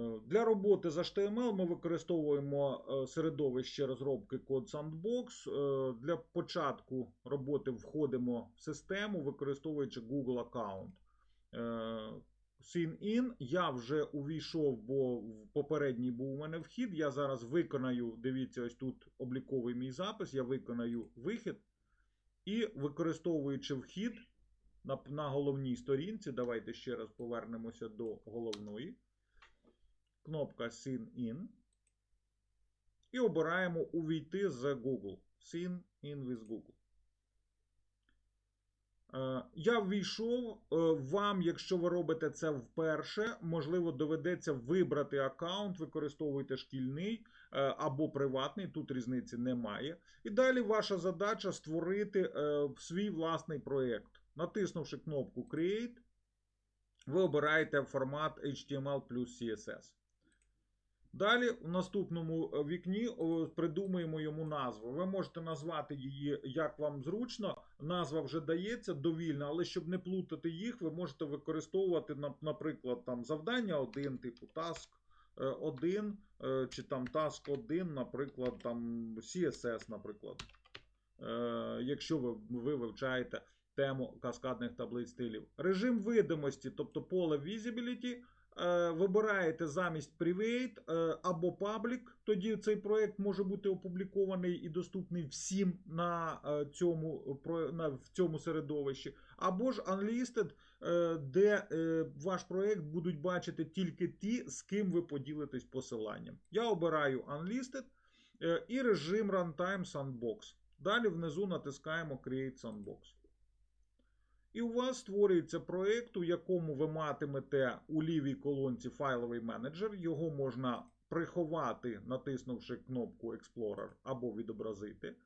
Е, Для роботи з HTML ми використовуємо е, середовище розробки Code Sandbox. Е, Для початку роботи входимо в систему, використовуючи Google аккаунт. Sign-in. Я вже увійшов, бо в попередній був у мене вхід. Я зараз виконаю, дивіться, ось тут обліковий мій запис. Я виконаю вихід. І використовуючи вхід на, на головній сторінці, давайте ще раз повернемося до головної. Кнопка Sign In. І обираємо увійти з Google. Sign in with Google. Е, Я ввійшов. Е, Вам, якщо ви робите це вперше, можливо, доведеться вибрати аккаунт, використовуйте шкільний е, або приватний, тут різниці немає. І далі ваша задача створити свій власний проєкт. Натиснувши кнопку Create, ви обираєте формат HTML плюс CSS. Далі в наступному е, вікні о, придумуємо йому назву. Ви можете назвати її як вам зручно. Назва вже дається довільна, але щоб не плутати їх, ви можете використовувати, наприклад, там завдання 1, типу task 1, чи там task 1, наприклад, там CSS, наприклад. Е, Якщо ви, ви вивчаєте тему каскадних таблиць стилів. Режим видимості, тобто поле Visibility, е, вибираєте замість Private е, або Public. Тоді цей проект може бути опублікований і доступний всім на е, цьому, на, в цьому середовищі. Або ж Unlisted, е, де е, ваш проект будуть бачити тільки ті, з ким ви поділитесь посиланням. Я обираю Unlisted е, і режим Runtime Sandbox. Далі внизу натискаємо Create Sandbox. І у вас створюється проєкт, у якому ви матимете у лівій колонці файловий менеджер. Його можна приховати, натиснувши кнопку Explorer або відобразити.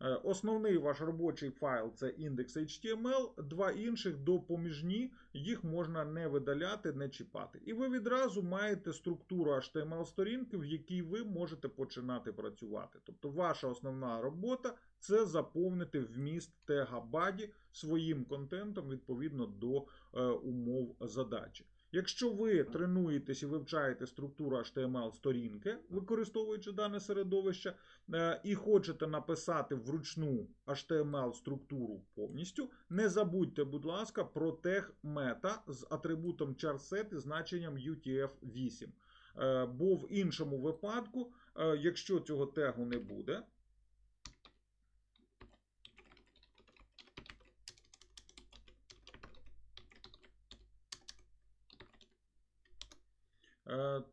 Е, Основний ваш робочий файл це index.html, два інших допоміжні, їх можна не видаляти, не чіпати. І ви відразу маєте структуру HTML-сторінки, в якій ви можете починати працювати. Тобто ваша основна робота це заповнити вміст тега баді своїм контентом відповідно до е, умов задачі. Якщо ви тренуєтесь і вивчаєте структуру HTML сторінки, використовуючи дане середовище, е, і хочете написати вручну HTML структуру повністю, не забудьте, будь ласка, про тег мета з атрибутом charset і значенням UTF-8. Е, Бо в іншому випадку, е, якщо цього тегу не буде,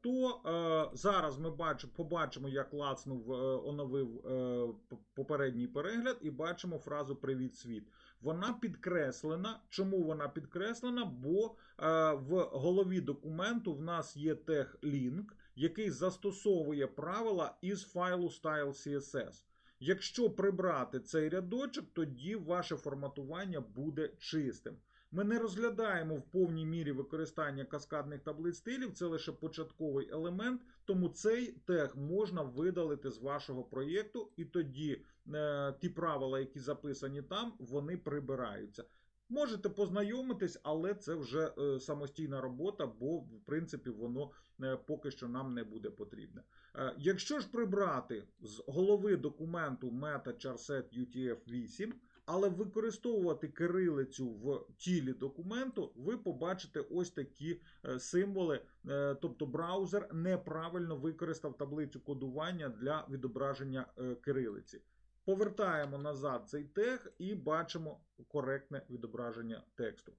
то е, зараз ми бачимо, побачимо, як лацнув, е, оновив е, попередній перегляд, і бачимо фразу Привіт світ. Вона підкреслена. Чому вона підкреслена? Бо е, в голові документу в нас є тег link, який застосовує правила із файлу style CSS. Якщо прибрати цей рядочок, тоді ваше форматування буде чистим. Ми не розглядаємо в повній мірі використання каскадних таблиць стилів, це лише початковий елемент, тому цей тег можна видалити з вашого проєкту, і тоді е, ті правила, які записані там, вони прибираються. Можете познайомитись, але це вже е, самостійна робота, бо в принципі воно е, поки що нам не буде потрібне. Е, якщо ж прибрати з голови документу meta charset UTF-8, але використовувати кирилицю в тілі документу, ви побачите ось такі е, символи. Е, Тобто браузер неправильно використав таблицю кодування для відображення е, кирилиці. Повертаємо назад цей тег і бачимо коректне відображення тексту.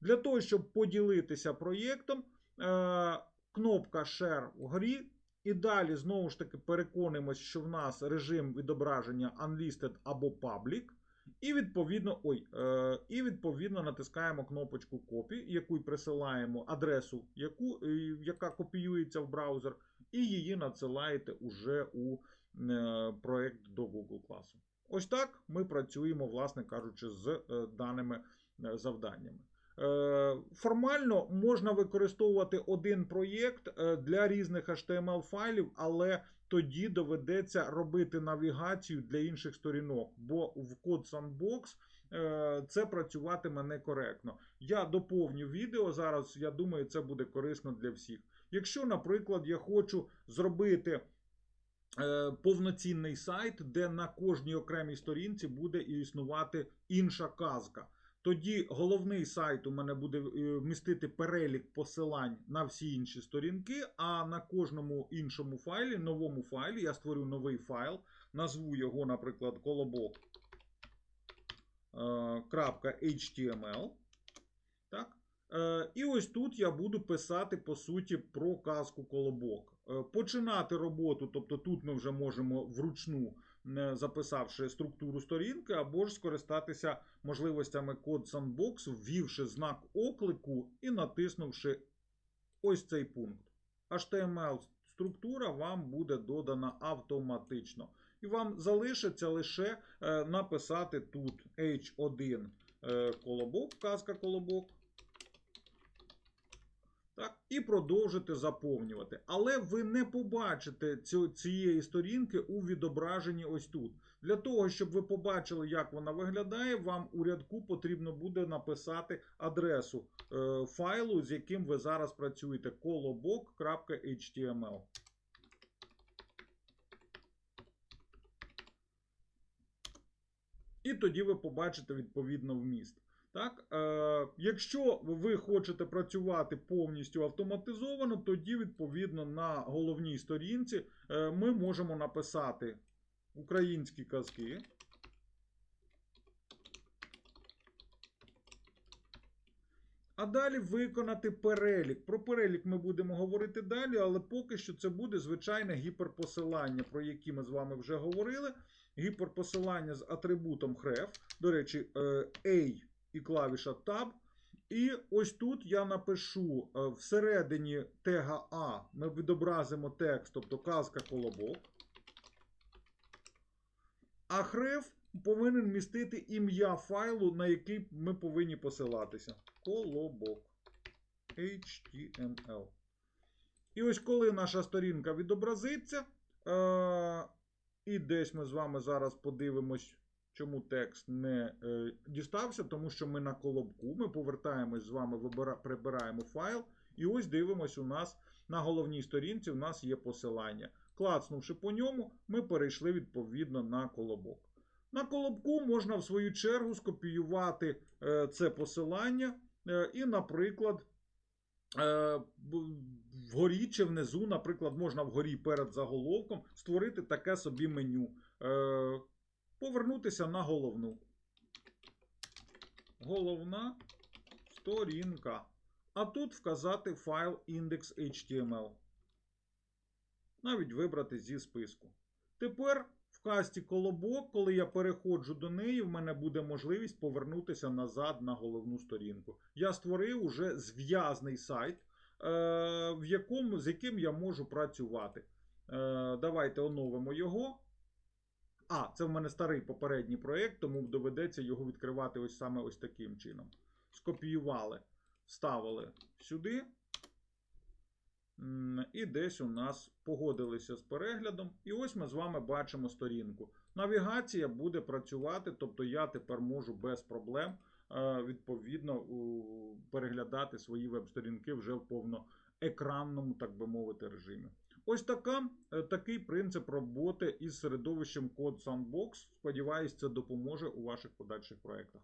Для того, щоб поділитися проєктом, кнопка Share вгорі. І далі знову ж таки переконуємось, що в нас режим відображення Unlisted або Public. І відповідно, ой, е, і відповідно натискаємо кнопочку Copy, яку присилаємо адресу, яку, е, яка копіюється в браузер, і її надсилаєте уже у е, проект до Google класу. Ось так ми працюємо, власне кажучи, з е, даними е, завданнями. Е, Формально можна використовувати один проєкт е, для різних HTML файлів, але тоді доведеться робити навігацію для інших сторінок, бо в Code Sandbox е, це працюватиме некоректно. Я доповню відео зараз. Я думаю, це буде корисно для всіх. Якщо, наприклад, я хочу зробити повноцінний сайт, де на кожній окремій сторінці буде існувати інша казка. Тоді головний сайт у мене буде е, містити перелік посилань на всі інші сторінки, а на кожному іншому файлі, новому файлі, я створю новий файл, назву його, наприклад, колобок. е, Так? Е, І ось тут я буду писати, по суті, про казку колобок. Е, Починати роботу, тобто тут ми вже можемо вручну, е, записавши структуру сторінки, або ж скористатися можливостями Code Sandbox, ввівши знак оклику і натиснувши ось цей пункт. HTML структура вам буде додана автоматично. І вам залишиться лише е, написати тут H1 е, колобок, казка колобок. Так, і продовжити заповнювати. Але ви не побачите цієї сторінки у відображенні ось тут. Для того, щоб ви побачили, як вона виглядає, вам у рядку потрібно буде написати адресу е, файлу, з яким ви зараз працюєте: колобок.html. І тоді ви побачите відповідно вміст. Так, е, якщо ви хочете працювати повністю автоматизовано, тоді відповідно на головній сторінці е, ми можемо написати українські казки. А далі виконати перелік. Про перелік ми будемо говорити далі, але поки що це буде звичайне гіперпосилання, про які ми з вами вже говорили. Гіперпосилання з атрибутом href. До речі, е, A і клавіша Tab. І ось тут я напишу е, всередині тега А ми відобразимо текст, тобто казка колобок. А хреф повинен містити ім'я файлу, на який ми повинні посилатися. Колобок. HTML. І ось коли наша сторінка відобразиться, е- і десь ми з вами зараз подивимось, чому текст не е, дістався, тому що ми на колобку, ми повертаємось з вами, вибира, прибираємо файл, і ось дивимось, у нас на головній сторінці у нас є посилання. Клацнувши по ньому, ми перейшли відповідно на колобок. На колобку можна в свою чергу скопіювати е, це посилання е, і, наприклад, е, вгорі чи внизу, наприклад, можна вгорі перед заголовком створити таке собі меню. Е, повернутися на головну. Головна сторінка. А тут вказати файл index.html. Навіть вибрати зі списку. Тепер в касті колобок, коли я переходжу до неї, в мене буде можливість повернутися назад на головну сторінку. Я створив уже зв'язний сайт, е, в якому, з яким я можу працювати. Е, давайте оновимо його. А, це в мене старий попередній проєкт, тому доведеться його відкривати ось саме ось таким чином. Скопіювали, вставили сюди. І десь у нас погодилися з переглядом. І ось ми з вами бачимо сторінку. Навігація буде працювати, тобто я тепер можу без проблем відповідно переглядати свої веб-сторінки вже в повноекранному, так би мовити, режимі. Ось така, е, такий принцип роботи із середовищем Code Sandbox. Сподіваюсь, це допоможе у ваших подальших проєктах.